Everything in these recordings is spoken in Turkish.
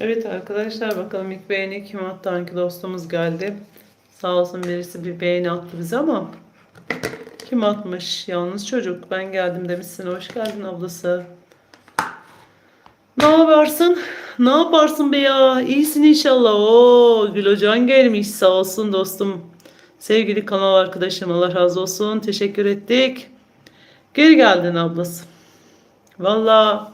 Evet arkadaşlar bakalım ilk beğeni kim attı? Hangi dostumuz geldi? Sağ olsun birisi bir beğeni attı bize ama kim atmış? Yalnız çocuk. Ben geldim demişsin. Hoş geldin ablası. Ne yaparsın? Ne yaparsın be ya? İyisin inşallah. Oo, Gül Hocan gelmiş. Sağ olsun dostum. Sevgili kanal arkadaşım Allah razı olsun. Teşekkür ettik. Geri geldin ablası. Valla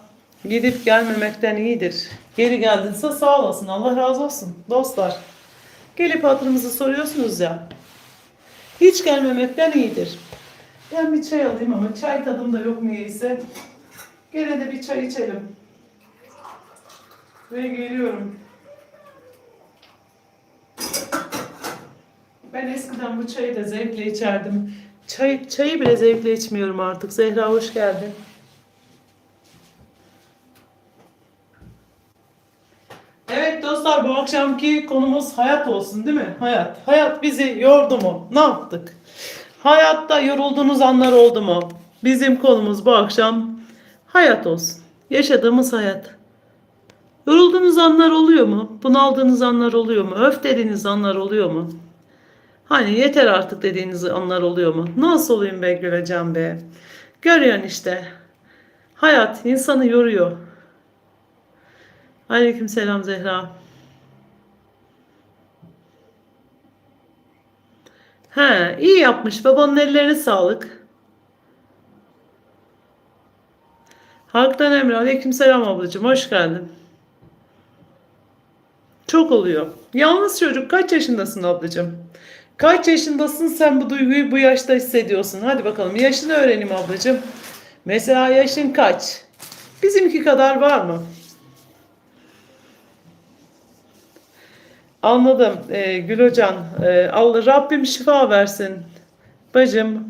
gidip gelmemekten iyidir. Geri geldinse sağ olasın. Allah razı olsun. Dostlar. Gelip hatırımızı soruyorsunuz ya. Hiç gelmemekten iyidir. Ben bir çay alayım ama çay tadım da yok niyeyse. Gene de bir çay içelim. Ve geliyorum. Ben eskiden bu çayı da zevkle içerdim. Çay, çayı bile zevkle içmiyorum artık. Zehra hoş geldin. Evet dostlar bu akşamki konumuz hayat olsun değil mi? Hayat. Hayat bizi yordu mu? Ne yaptık? Hayatta yorulduğunuz anlar oldu mu? Bizim konumuz bu akşam hayat olsun. Yaşadığımız hayat. Yorulduğunuz anlar oluyor mu? Bunaldığınız anlar oluyor mu? Öf dediğiniz anlar oluyor mu? Hani yeter artık dediğiniz anlar oluyor mu? Nasıl olayım be Güleceğim be? Görüyorsun işte. Hayat insanı yoruyor. Aleyküm selam Zehra. He, iyi yapmış. Babanın ellerine sağlık. Haktan Emre. Aleyküm selam ablacığım. Hoş geldin. Çok oluyor. Yalnız çocuk kaç yaşındasın ablacığım? Kaç yaşındasın sen bu duyguyu bu yaşta hissediyorsun? Hadi bakalım yaşını öğreneyim ablacığım. Mesela yaşın kaç? Bizimki kadar var mı? Anladım ee, Gül Hocam. Ee, Allah Rabbim şifa versin. Bacım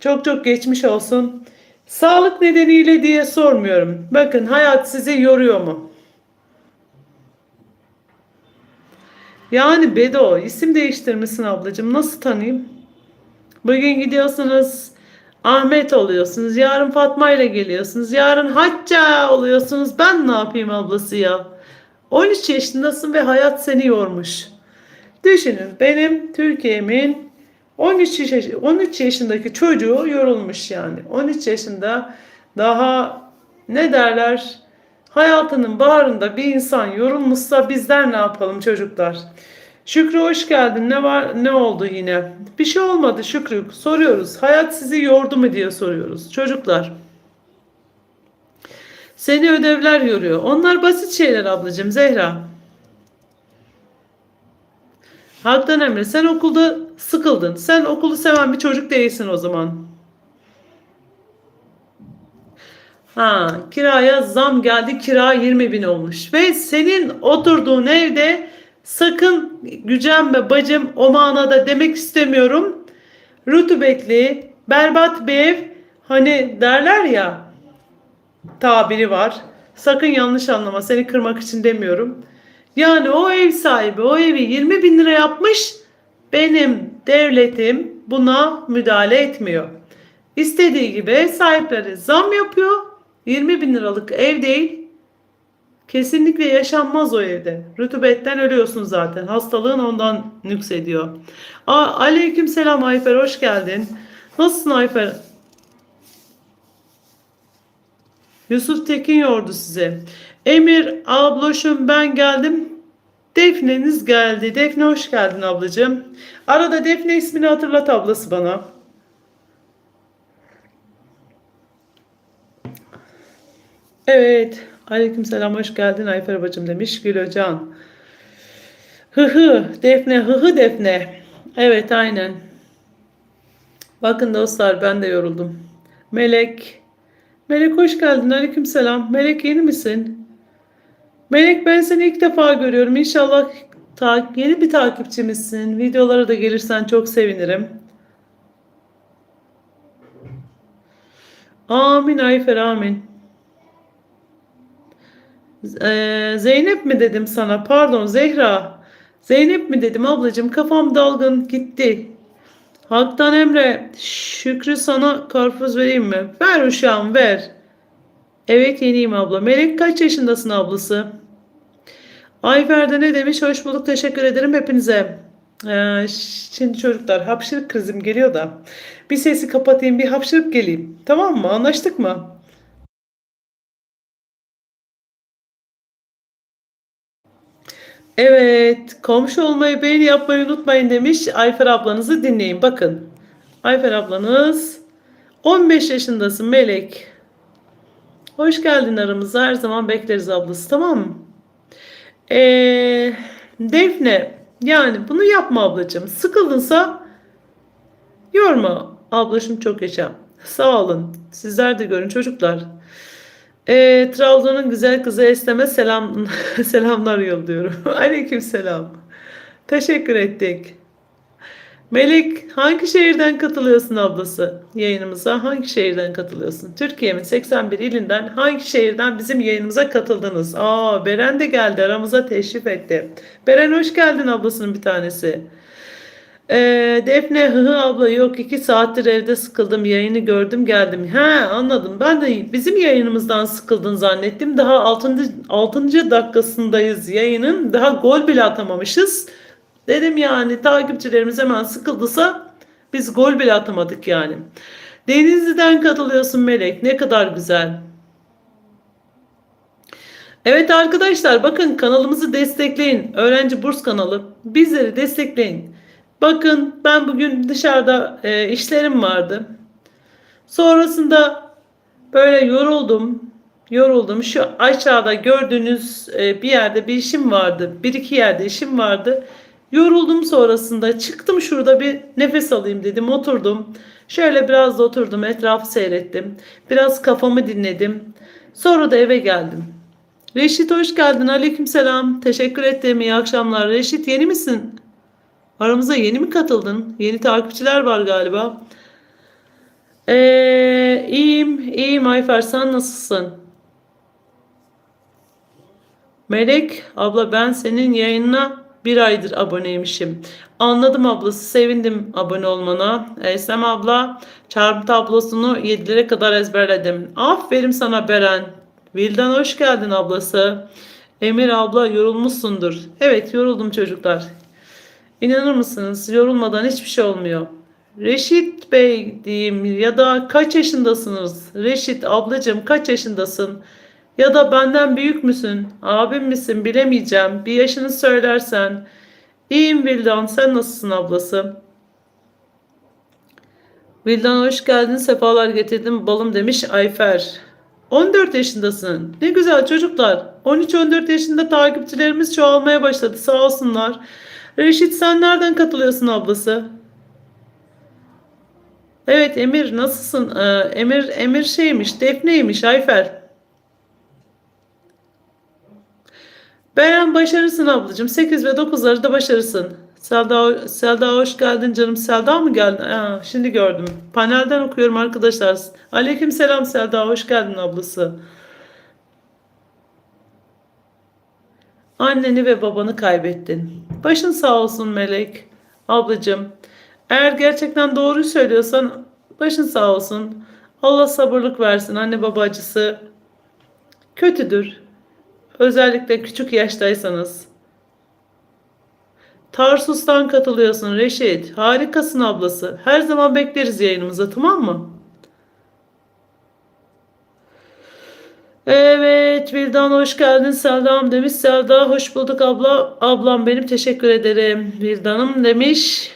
çok çok geçmiş olsun. Sağlık nedeniyle diye sormuyorum. Bakın hayat sizi yoruyor mu? Yani Bedo isim değiştirmişsin ablacığım. Nasıl tanıyayım? Bugün gidiyorsunuz Ahmet oluyorsunuz. Yarın Fatma ile geliyorsunuz. Yarın Hacca oluyorsunuz. Ben ne yapayım ablası ya? 13 yaşındasın ve hayat seni yormuş. Düşünün benim Türkiye'min 13, yaş 13 yaşındaki çocuğu yorulmuş yani. 13 yaşında daha ne derler hayatının baharında bir insan yorulmuşsa bizler ne yapalım çocuklar? Şükrü hoş geldin. Ne var ne oldu yine? Bir şey olmadı Şükrü. Soruyoruz. Hayat sizi yordu mu diye soruyoruz. Çocuklar. Seni ödevler yoruyor. Onlar basit şeyler ablacığım Zehra. Haktan Emre sen okulda sıkıldın. Sen okulu seven bir çocuk değilsin o zaman. Ha, kiraya zam geldi. Kira 20 bin olmuş. Ve senin oturduğun evde sakın gücenme bacım o manada demek istemiyorum. Rutubetli, berbat bir ev. Hani derler ya tabiri var. Sakın yanlış anlama seni kırmak için demiyorum. Yani o ev sahibi o evi 20 bin lira yapmış. Benim devletim buna müdahale etmiyor. İstediği gibi ev sahipleri zam yapıyor. 20 bin liralık ev değil. Kesinlikle yaşanmaz o evde. Rütubetten ölüyorsun zaten. Hastalığın ondan nüksediyor. Aa, aleyküm selam Ayfer hoş geldin. Nasılsın Ayfer? Yusuf Tekin yordu size. Emir abloşum ben geldim. Defne'niz geldi. Defne hoş geldin ablacığım. Arada Defne ismini hatırlat ablası bana. Evet. Aleykümselam hoş geldin Ayfer bacım demiş Gül Hocam. Hı hı Defne hı hı Defne. Evet aynen. Bakın dostlar ben de yoruldum. Melek. Melek hoş geldin. Aleykümselam. Melek yeni misin? Melek ben seni ilk defa görüyorum. İnşallah ta- yeni bir takipçimizsin. Videolara da gelirsen çok sevinirim. Amin Ayfer amin. Ee, Zeynep mi dedim sana? Pardon Zehra. Zeynep mi dedim ablacığım? Kafam dalgın gitti. Haktan Emre, Şükrü sana karpuz vereyim mi? Ver uşağım ver. Evet yeniyim abla. Melek kaç yaşındasın ablası? Ayfer de ne demiş? Hoş bulduk. Teşekkür ederim hepinize. Ee, şimdi çocuklar hapşırık krizim geliyor da bir sesi kapatayım bir hapşırıp geleyim. Tamam mı? Anlaştık mı? Evet, komşu olmayı, beğeni yapmayı unutmayın demiş. Ayfer ablanızı dinleyin. Bakın. Ayfer ablanız 15 yaşındasın Melek. Hoş geldin aramıza. Her zaman bekleriz ablası. Tamam mı? Ee, Defne, yani bunu yapma ablacığım. Sıkıldınsa yorma. Ablacığım çok yaşa. Sağ olun. Sizler de görün çocuklar. Ee, Trabzon'un güzel kızı Eslem'e selam selamlar yolluyorum. Aleyküm selam. Teşekkür ettik. Melek hangi şehirden katılıyorsun ablası yayınımıza? Hangi şehirden katılıyorsun? Türkiye'nin 81 ilinden hangi şehirden bizim yayınımıza katıldınız? Aa Beren de geldi aramıza teşrif etti. Beren hoş geldin ablasının bir tanesi. Ee, Defne hı hı abla yok iki saattir evde sıkıldım yayını gördüm geldim. He anladım ben de bizim yayınımızdan sıkıldın zannettim. Daha 6. 6. dakikasındayız yayının daha gol bile atamamışız. Dedim yani takipçilerimiz hemen sıkıldıysa biz gol bile atamadık yani. Denizli'den katılıyorsun Melek ne kadar güzel. Evet arkadaşlar bakın kanalımızı destekleyin. Öğrenci Burs kanalı. Bizleri destekleyin. Bakın ben bugün dışarıda e, işlerim vardı. Sonrasında böyle yoruldum. Yoruldum. Şu aşağıda gördüğünüz e, bir yerde bir işim vardı. Bir iki yerde işim vardı. Yoruldum sonrasında. Çıktım şurada bir nefes alayım dedim. Oturdum. Şöyle biraz da oturdum. Etrafı seyrettim. Biraz kafamı dinledim. Sonra da eve geldim. Reşit hoş geldin. Aleykümselam. Teşekkür ettim. İyi akşamlar. Reşit yeni misin? Aramıza yeni mi katıldın? Yeni takipçiler var galiba. Ee, iyiyim, iyiyim Ayfer. Sen nasılsın? Melek, abla ben senin yayınına bir aydır aboneymişim. Anladım ablası, sevindim abone olmana. Eslem abla, çarpı tablosunu 7'lere kadar ezberledim. Aferin sana Beren. Vildan hoş geldin ablası. Emir abla yorulmuşsundur. Evet yoruldum çocuklar. İnanır mısınız? Yorulmadan hiçbir şey olmuyor. Reşit Bey diyeyim ya da kaç yaşındasınız? Reşit ablacığım kaç yaşındasın? Ya da benden büyük müsün? Abim misin? Bilemeyeceğim. Bir yaşını söylersen. İyiyim Vildan. Sen nasılsın ablası? Vildan hoş geldin. Sefalar getirdin balım demiş Ayfer. 14 yaşındasın. Ne güzel çocuklar. 13-14 yaşında takipçilerimiz çoğalmaya başladı. Sağ olsunlar. Reşit sen nereden katılıyorsun ablası? Evet Emir nasılsın? Ee, Emir Emir şeymiş, Defne'ymiş Ayfer. Beren başarısın ablacığım. 8 ve 9'ları da başarısın. Selda, Selda hoş geldin canım. Selda mı geldin? Aa, şimdi gördüm. Panelden okuyorum arkadaşlar. Aleyküm selam Selda. Hoş geldin ablası. Anneni ve babanı kaybettin. Başın sağ olsun Melek. Ablacığım. Eğer gerçekten doğruyu söylüyorsan başın sağ olsun. Allah sabırlık versin. Anne baba acısı kötüdür. Özellikle küçük yaştaysanız. Tarsus'tan katılıyorsun Reşit. Harikasın ablası. Her zaman bekleriz yayınımıza tamam mı? Evet Vildan hoş geldin Selda'm demiş. Selda hoş bulduk abla. Ablam benim teşekkür ederim. Vildan'ım demiş.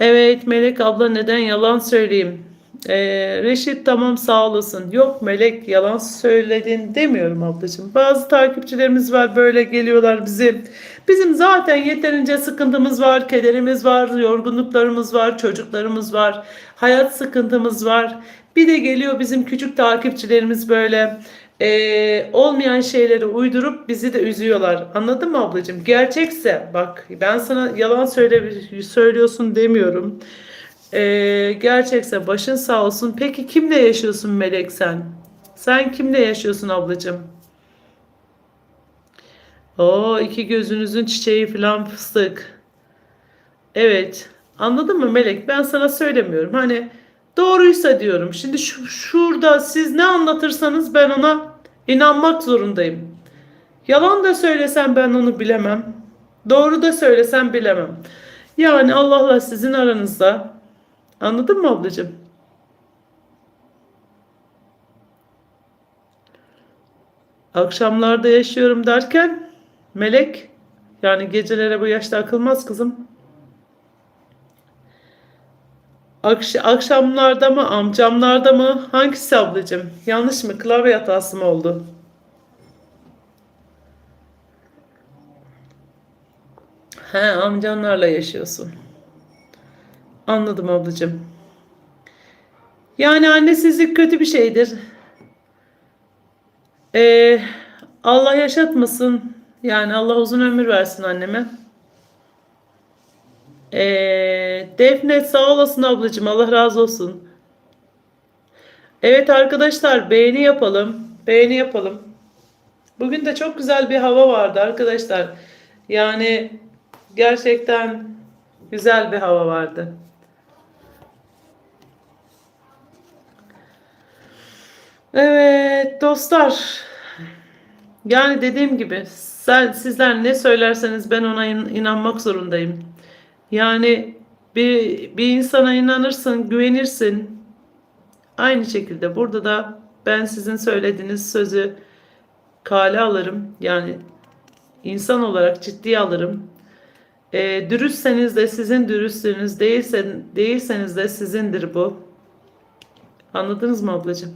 Evet Melek abla neden yalan söyleyeyim? Ee, Reşit tamam sağ olasın. Yok Melek yalan söyledin demiyorum ablacığım. Bazı takipçilerimiz var böyle geliyorlar bizi. Bizim zaten yeterince sıkıntımız var, kederimiz var, yorgunluklarımız var, çocuklarımız var, hayat sıkıntımız var. Bir de geliyor bizim küçük takipçilerimiz böyle e, olmayan şeyleri uydurup bizi de üzüyorlar. Anladın mı ablacığım? Gerçekse bak ben sana yalan söyle, söylüyorsun demiyorum. E, gerçekse başın sağ olsun. Peki kimle yaşıyorsun Melek sen? Sen kimle yaşıyorsun ablacığım? O iki gözünüzün çiçeği falan fıstık. Evet. Anladın mı Melek? Ben sana söylemiyorum. Hani doğruysa diyorum. Şimdi şu, şurada siz ne anlatırsanız ben ona inanmak zorundayım. Yalan da söylesem ben onu bilemem. Doğru da söylesem bilemem. Yani Allah'la sizin aranızda. Anladın mı ablacığım? Akşamlarda yaşıyorum derken melek yani gecelere bu yaşta akılmaz kızım. Akş- akşamlarda mı amcamlarda mı hangisi ablacığım? Yanlış mı? Klavye hatası mı oldu? He amcanlarla yaşıyorsun. Anladım ablacığım. Yani annesizlik kötü bir şeydir. Ee, Allah yaşatmasın. Yani Allah uzun ömür versin anneme. Ee, Defne sağ olasın ablacığım. Allah razı olsun. Evet arkadaşlar beğeni yapalım. Beğeni yapalım. Bugün de çok güzel bir hava vardı arkadaşlar. Yani gerçekten güzel bir hava vardı. Evet dostlar. Yani dediğim gibi sen sizler ne söylerseniz ben ona in- inanmak zorundayım. Yani bir bir insana inanırsın, güvenirsin. Aynı şekilde burada da ben sizin söylediğiniz sözü kale alırım. Yani insan olarak ciddiye alırım. E, dürüstseniz de sizin dürüstlüğünüz değilsen, değilseniz de sizindir bu. Anladınız mı ablacığım?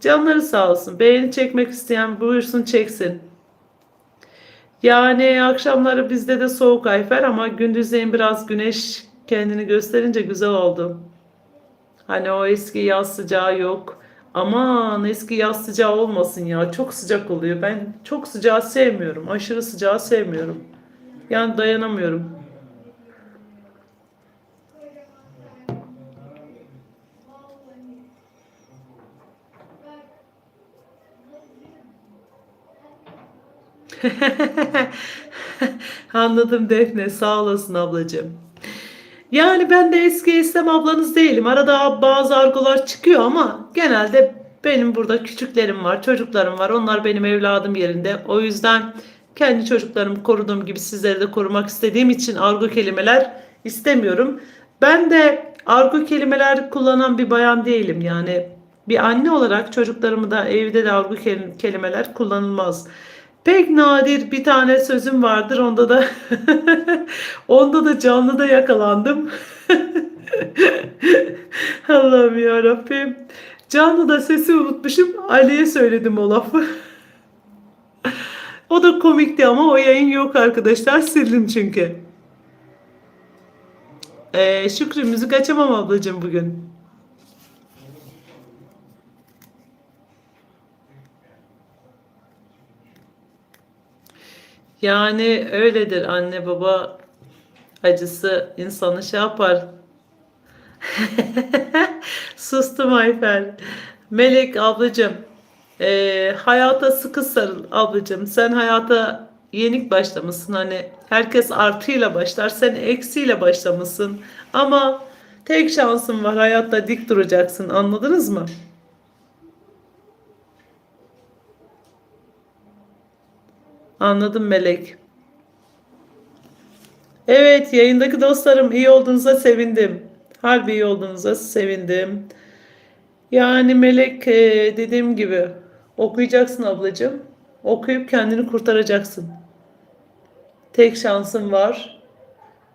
Canları sağ olsun. Beğeni çekmek isteyen buyursun çeksin. Yani akşamları bizde de soğuk ayfer ama gündüzleyin biraz güneş kendini gösterince güzel oldu. Hani o eski yaz sıcağı yok. Aman eski yaz sıcağı olmasın ya. Çok sıcak oluyor. Ben çok sıcağı sevmiyorum. Aşırı sıcağı sevmiyorum. Yani dayanamıyorum. Anladım Defne. Sağ olasın ablacığım. Yani ben de eski İslam ablanız değilim. Arada bazı argolar çıkıyor ama genelde benim burada küçüklerim var, çocuklarım var. Onlar benim evladım yerinde. O yüzden kendi çocuklarımı koruduğum gibi sizleri de korumak istediğim için argo kelimeler istemiyorum. Ben de argo kelimeler kullanan bir bayan değilim. Yani bir anne olarak çocuklarımı da evde de argo kelim- kelimeler kullanılmaz. Pek nadir bir tane sözüm vardır. Onda da onda da canlıda yakalandım. Allah'ım ya Rabbim. Canlıda sesi unutmuşum. Ali'ye söyledim o lafı. o da komikti ama o yayın yok arkadaşlar. Sildim çünkü. Ee, Şükrü müzik açamam ablacığım bugün. Yani öyledir anne baba acısı insanı şey yapar. Sustum Ayfer. Melek ablacığım e, hayata sıkı sarıl ablacığım. Sen hayata yenik başlamışsın. Hani herkes artıyla başlar. Sen eksiyle başlamışsın. Ama tek şansın var. Hayatta dik duracaksın. Anladınız mı? Anladım Melek. Evet yayındaki dostlarım iyi olduğunuza sevindim. Harbi iyi olduğunuza sevindim. Yani Melek e, dediğim gibi okuyacaksın ablacığım. Okuyup kendini kurtaracaksın. Tek şansın var.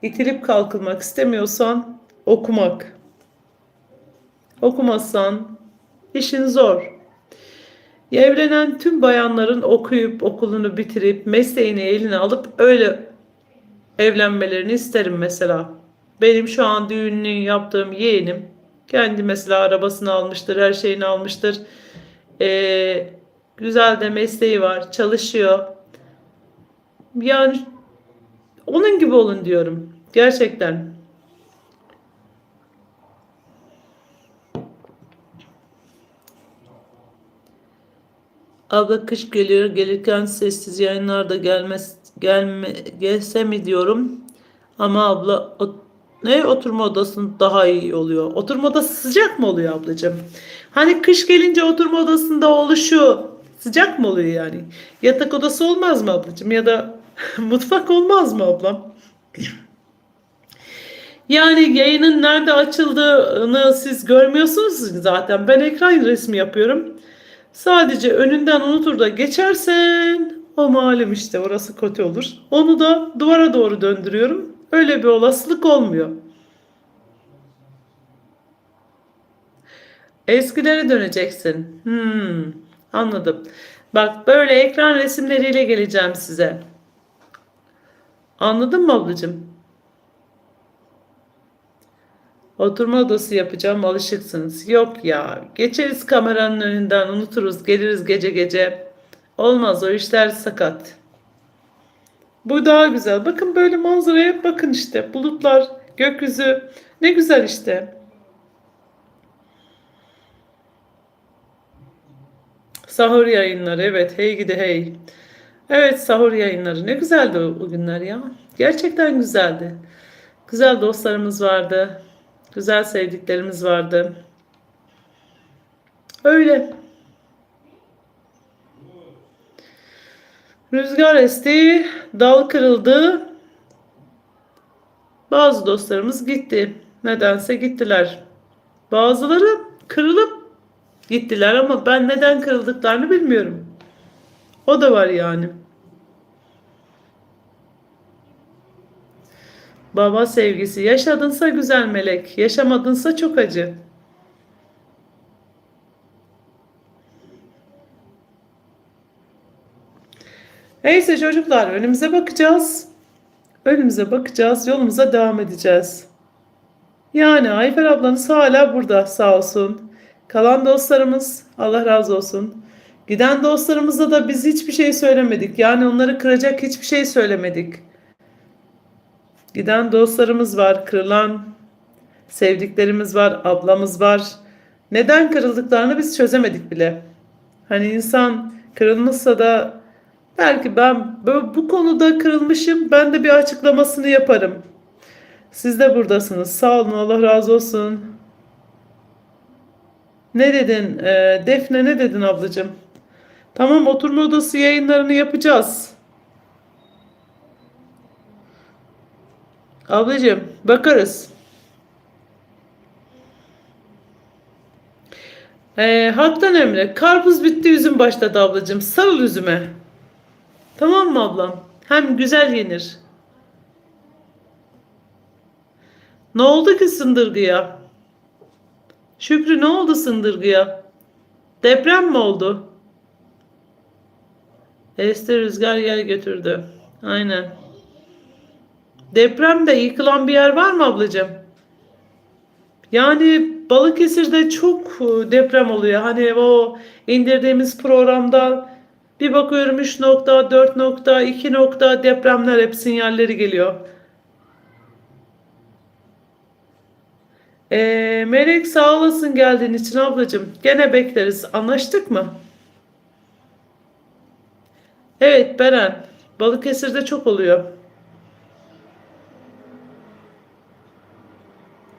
İtilip kalkılmak istemiyorsan okumak. Okumazsan işin zor. Evlenen tüm bayanların okuyup okulunu bitirip mesleğini eline alıp öyle evlenmelerini isterim mesela. Benim şu an düğününü yaptığım yeğenim kendi mesela arabasını almıştır, her şeyini almıştır. Ee, güzel de mesleği var, çalışıyor. Yani onun gibi olun diyorum. Gerçekten. Abla kış geliyor. Gelirken sessiz yayınlarda gelmez gelme gelse mi diyorum. Ama abla o- Ne oturma odasında daha iyi oluyor? Oturma odası sıcak mı oluyor ablacığım? Hani kış gelince oturma odasında oluşu sıcak mı oluyor yani? Yatak odası olmaz mı ablacığım? Ya da mutfak olmaz mı ablam? Yani yayının nerede açıldığını siz görmüyorsunuz zaten. Ben ekran resmi yapıyorum. Sadece önünden unutur da geçersen o malum işte orası kötü olur. Onu da duvara doğru döndürüyorum. Öyle bir olasılık olmuyor. Eskilere döneceksin. Hmm, anladım. Bak böyle ekran resimleriyle geleceğim size. Anladın mı ablacığım? Oturma odası yapacağım alışıksınız. Yok ya geçeriz kameranın önünden unuturuz geliriz gece gece. Olmaz o işler sakat. Bu daha güzel. Bakın böyle manzaraya bakın işte. Bulutlar, gökyüzü. Ne güzel işte. Sahur yayınları evet hey gidi hey. Evet sahur yayınları ne güzeldi o, o günler ya. Gerçekten güzeldi. Güzel dostlarımız vardı. Güzel sevdiklerimiz vardı. Öyle. Rüzgar esti, dal kırıldı. Bazı dostlarımız gitti. Nedense gittiler. Bazıları kırılıp gittiler ama ben neden kırıldıklarını bilmiyorum. O da var yani. Baba sevgisi. Yaşadınsa güzel melek. Yaşamadınsa çok acı. Neyse çocuklar önümüze bakacağız. Önümüze bakacağız. Yolumuza devam edeceğiz. Yani Ayfer ablanız hala burada sağ olsun. Kalan dostlarımız Allah razı olsun. Giden dostlarımıza da biz hiçbir şey söylemedik. Yani onları kıracak hiçbir şey söylemedik. Giden dostlarımız var, kırılan sevdiklerimiz var, ablamız var. Neden kırıldıklarını biz çözemedik bile. Hani insan kırılmışsa da belki ben bu konuda kırılmışım, ben de bir açıklamasını yaparım. Siz de buradasınız. Sağ olun, Allah razı olsun. Ne dedin? Ee, Defne ne dedin ablacığım? Tamam oturma odası yayınlarını yapacağız. Ablacığım bakarız. Ee, Haktan Emre karpuz bitti üzüm başladı ablacığım. Sarıl üzüme. Tamam mı ablam? Hem güzel yenir. Ne oldu ki sındırgıya? Şükrü ne oldu sındırgıya? Deprem mi oldu? Esti rüzgar yer götürdü. Aynen. Depremde yıkılan bir yer var mı ablacığım? Yani Balıkesir'de çok e, deprem oluyor. Hani o indirdiğimiz programda bir bakıyorum 3 nokta, 4 nokta, 2 nokta depremler hep sinyalleri geliyor. Ee, Melek sağ olasın geldiğin için ablacığım. Gene bekleriz. Anlaştık mı? Evet Beren. Balıkesir'de çok oluyor.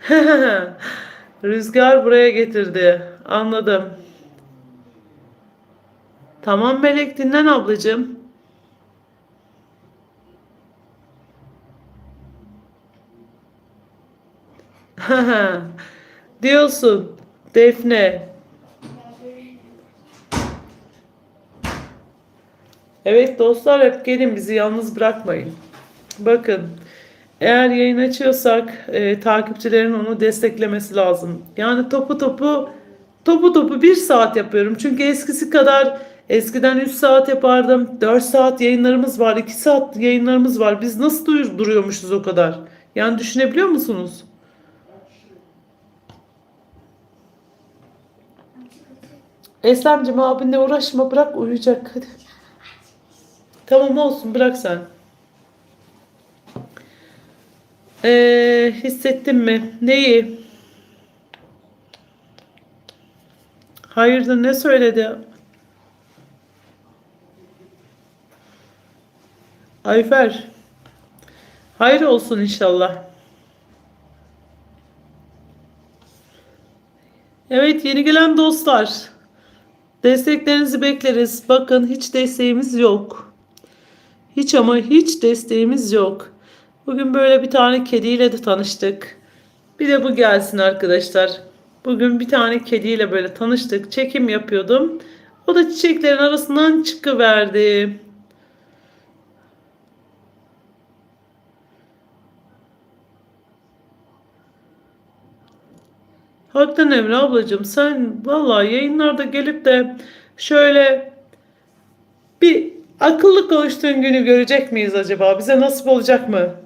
Rüzgar buraya getirdi. Anladım. Tamam Melek dinlen ablacığım. Diyorsun Defne. Evet dostlar hep gelin bizi yalnız bırakmayın. Bakın eğer yayın açıyorsak e, takipçilerin onu desteklemesi lazım. Yani topu topu topu topu bir saat yapıyorum. Çünkü eskisi kadar eskiden 3 saat yapardım. 4 saat yayınlarımız var. 2 saat yayınlarımız var. Biz nasıl duyur, duruyormuşuz o kadar? Yani düşünebiliyor musunuz? Eslemciğim abinle uğraşma bırak uyuyacak hadi. Tamam olsun bırak sen. Ee, hissettim mi? Neyi? Hayırdır ne söyledi? Ayfer. Hayır olsun inşallah. Evet yeni gelen dostlar. Desteklerinizi bekleriz. Bakın hiç desteğimiz yok. Hiç ama hiç desteğimiz yok. Bugün böyle bir tane kediyle de tanıştık. Bir de bu gelsin arkadaşlar. Bugün bir tane kediyle böyle tanıştık. Çekim yapıyordum. O da çiçeklerin arasından çıkıverdi. Hakikaten Emre ablacığım sen vallahi yayınlarda gelip de şöyle bir akıllı konuştuğun günü görecek miyiz acaba? Bize nasip olacak mı?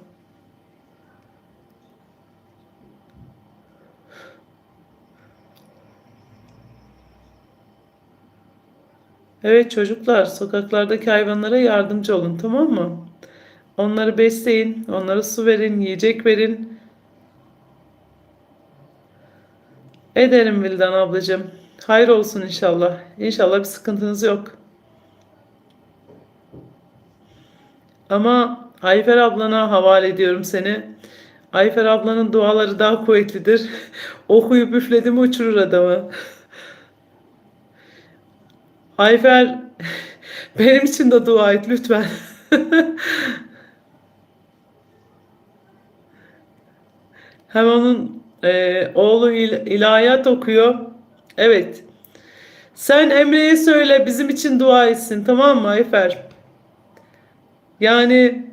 Evet çocuklar sokaklardaki hayvanlara yardımcı olun tamam mı? Onları besleyin, onlara su verin, yiyecek verin. Ederim Vildan ablacığım. Hayır olsun inşallah. İnşallah bir sıkıntınız yok. Ama Ayfer ablana havale ediyorum seni. Ayfer ablanın duaları daha kuvvetlidir. Okuyup üfledi mi uçurur adamı. Ayfer benim için de dua et lütfen. Hem onun e, oğlu il- ilahiyat okuyor. Evet. Sen Emre'ye söyle bizim için dua etsin tamam mı Ayfer? Yani